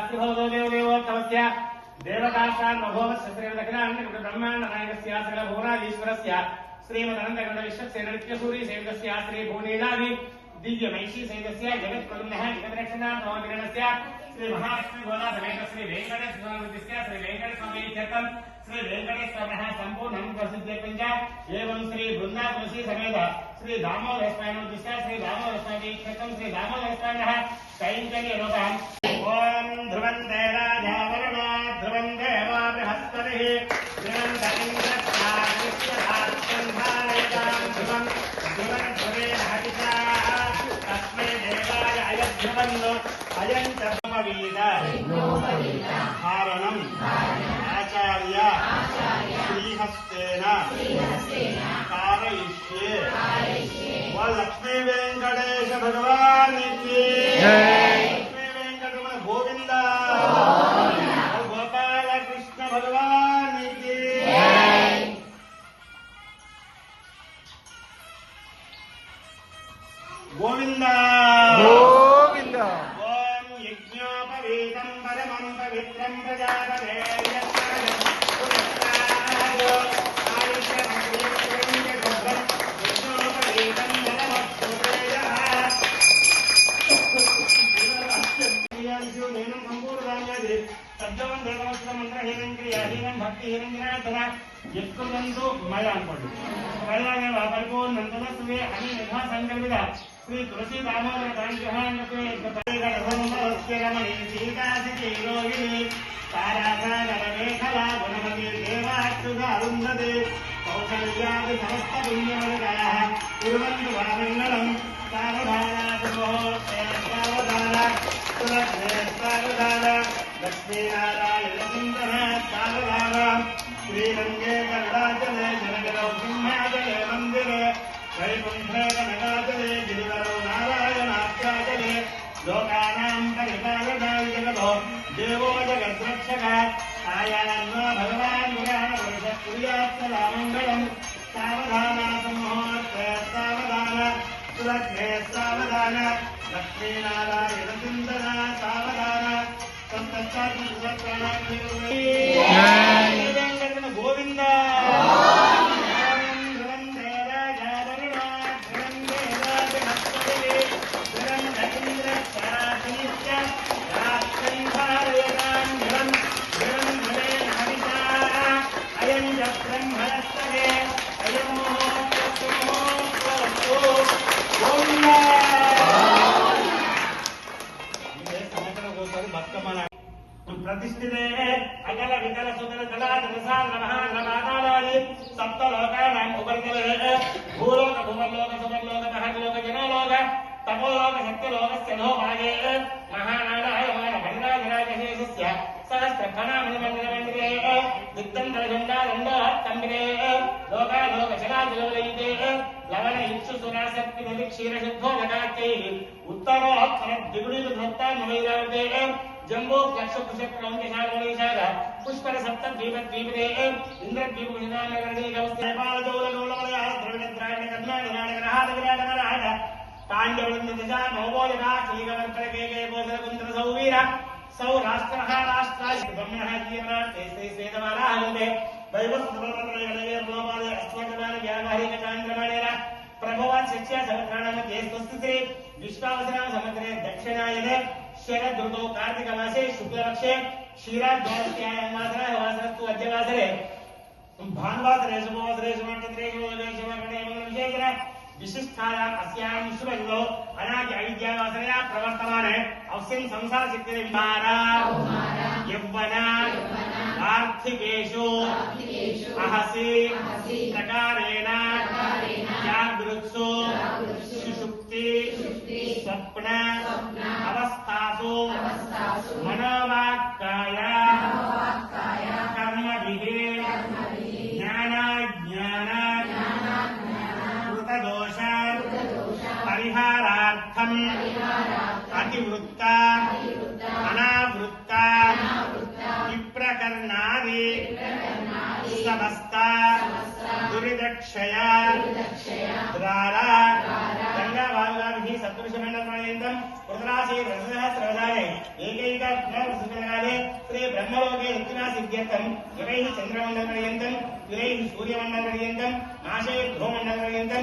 अस्ति भवतो देवदेवोत्तमस्य देवताशान्मभोवस्य ब्रह्माण्डनायकस्य सकलभुवनाधीश्वरस्य श्रीमदनन्दगण विश्वसेन नित्यसूरी सेवकस्य श्रीभुवनीलादि दिव्यमैषी सैतस्य जगत्प्रदुम्नः जगद्रक्षणार्थमविरणस्य श्री महालक्ष्मी गोला समेत श्री वेंकटेश श्री वेंकटेश स्वामी इत्यर्थं श्री वेंकटेश स्वामिनः सम्पूर्णं प्रसिद्ध्यर्थं एवं श्री तुलसी समेत श्री दामोदर स्वामिनः श्री दामोदर स्वामी इत्यर्थं श्री दामोदर स्वामिनः कैङ्कर्यलोकम् ॐ ध्रुवन्ते राजा वरुणो ध्रुवं देवा बृहस्पतिः ध्रुवं दरिन्द्रस्तारिष्यधारयतां ध्रुवं ध्रुवं ध्रुवेण हरिता तस्मै देवाय अयध्रुवन्नो अयं च ब्रह्मवीद धारणम् आचार्य श्रीहस्तेन कारयिष्ये व लक्ष्मी वेङ्कटेश भगवान् Bhagavan. అధీనం భక్తి హీరంజనాథన ఎక్కువందు మయ అనుకోండి. అలాగే పరిపూర్ణందనసువే అని యథా సంకల్పిత శ్రీ తులసి దామోదర తాంగ్రహాణమణి సీతాసి రోగిణి తారాసాగరమేఖలా గుణమతి దేవాక్షుదారుంధతే కౌసల్యాది సమస్త పుణ్యమనుగాయ కురువంతు వామంగళం సావధానా సావధానా సురక్షే సావధానా శ్రీరంగే కరుణాచలే జనగరౌ బ్రహ్మాచలే మందిరే వైకుంఠే కనకాచలే గిరివరౌ నారాయణాఖ్యాచలే లోకానాం పరిపాలనాయ జగతో దేవో జగద్రక్షక ఆయాన్న భగవాన్ పురాణ పురుష కుర్యాత్సలామంగళం సావధాన సమ్మోహత్తే సావధాన సులగ్నే సావధాన లక్ష్మీనారాయణ చింతన సావధాన గోవింద. யோகிஸ்ய சகசிரபணாமணிமண்டலமந்திரே திக்தம் தலகண்டாரண்ட தம்பிரே லோகா லோக சகாஜலவலைதே லவண இச்சு சுராசக்தி நதி க்ஷீரசுத்தோ லகாத்தை உத்தரோ திகுடிது தத்தா முனைராவதே जम्बो कक्ष कुशक लौंगिशाल मनीषाल पुष्कर सप्त द्वीप द्वीप दे इंद्र द्वीप कुशना नगरणी गवस्थ नेपाल दोल दोल मले आ द्रविण द्राण कन्ना निराण ग्रहा निराण ग्रहा तांडव निजा नवोल राख लीगवर करके गए बोधर कुंद्र सौवीरा सौराष्ट्रः राष्ट्राय ब्रह्मणः जीवनाष्टैस्तैस्वेदमानाहन्ते वैवस्वरोपादस्वकमानव्यावहारिकचान्द्रमाणेन प्रभवान् शिक्षा समग्राणामध्ये स्वस्तिस्त्री विश्वावसरां समग्रे दक्षिणायने शरदृतौ कार्तिकमासे शुक्लपक्षे क्षीराद्वादश्यायां अद्य वासरे भानुवासरे शुभवासरे शुभाक्षत्रे शुभोदय विशिष्टायाम् अस्यां शुभयुगौ अनादि अविद्यावासरया प्रवर्तमाने अवश्यं संसार सिद्धिरे विहारा यौवन आर्थिकेषु అర్థం అతివృత్త. అనావృత్త. విప్రకర్ణాది. సమస్త. దురిదక్షయ. ద్వారా. గంగావాయుగాభి సత్పురుషమైన ప్రాయంతం వృతరాశి రససహస్రవధానే ఏకైక జ్ఞానసూచనగానే శ్రీ బ్రహ్మలోకే నిత్యనాసిద్ధ్యర్థం యువై చంద్రమండల పర్యంతం యువై సూర్యమండల పర్యంతం మాసే పర్యంతం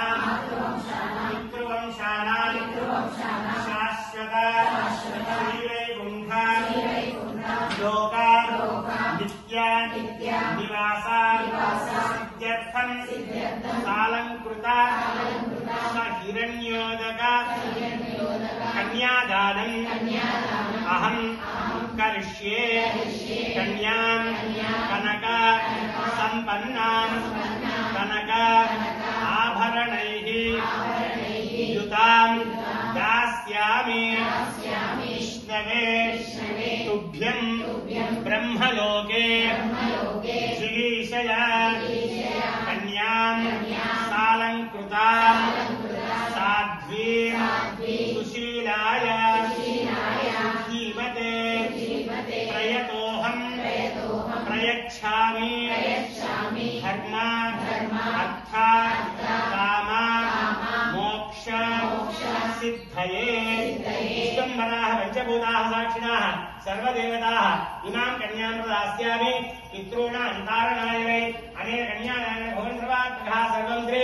सालंकृत स हिरण्योदक कन्यादानम् अहम् करिष्ये कनक संपन्ना कनक, आभरण, युता दास्यामि, विष्णवे ब्रह्मलोके, श्रीशया कृतां साध्वीं सुशीलाय जीवते प्रयतोऽहं प्रयच्छामि। धर्मा अर्था कामा मोक्ष सिद्धये। दिगम्बराः पञ्चभूताः साक्षिणाः सर्वदेवताः इमां कन्यां प्रदास्यामि पितॄणां तारणाय वै। अनेन कन्यादानेन भुवन् सर्वात्मकः सर्वं त्रि।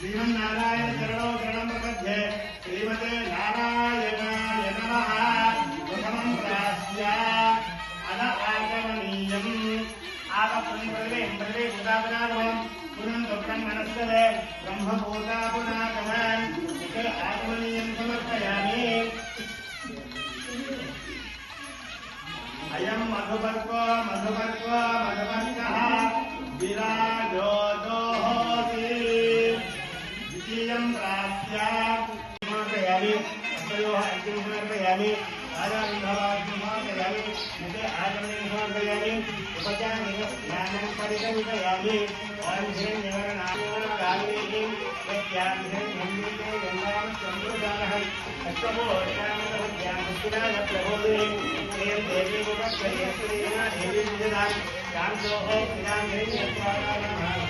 శ్రీమన్నారాయణ చరణం గణం మధ్య శ్రీమతే నారాయణాయ నమ ప్రథమం ప్రాస్య అన ఆగమనీయం ఆపత్తం ప్రతివే ప్రతివే భూతాపనాభవం పునంత బ్రహ్మణస్థలే బ్రహ్మభూతాపునాగమన్ ఇక్కడ ఆగమనీయం సమర్పయామి అయం మధుపర్వ మధుపర్వ మధుపర్క విరాజో यन्त्रास्यामापयामि हस्तयोः अग्निं समर्पयामि आदानन्दवाग्निमापयामि मुखे आगमनं समर्पयामि उपचारनिवस्नानं परिकल्पयामि वाञ्छिरनिवरणागामिनीं यत्याभिषङ्गे गङ्गामचन्द्रजालः तत्त्वभोष्टामृतभ्यामुष्टिरागप्रबोधिनीं श्रियं देवीमुपक्षयस्त्रीना देवीं ददामि कान्तोः क्रीडाङ्गीं यत्त्वानामः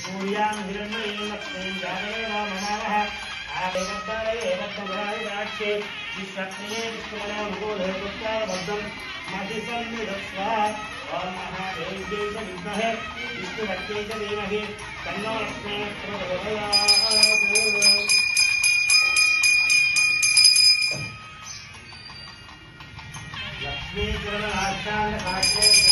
भूयां हिरण्मयीं जातवेन मनावः आदेवत्तारये भक्तभराय दाक्षे विश्वक्रिये विश्वमनो भूले पुत्राय भक्तं मधिसं निरस्वा और महादेव्ये च विद्महे विष्णुभक्ते च धीमहि तन्नो लक्ष्मी प्रचोदयात् लक्ष्मीकरण आख्यान काटे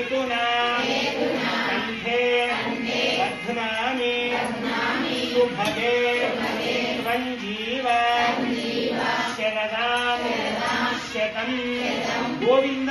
హేతునా కంఠే బధ్నామి శుభగే త్వంజీవ శరదాం శతం గోవింద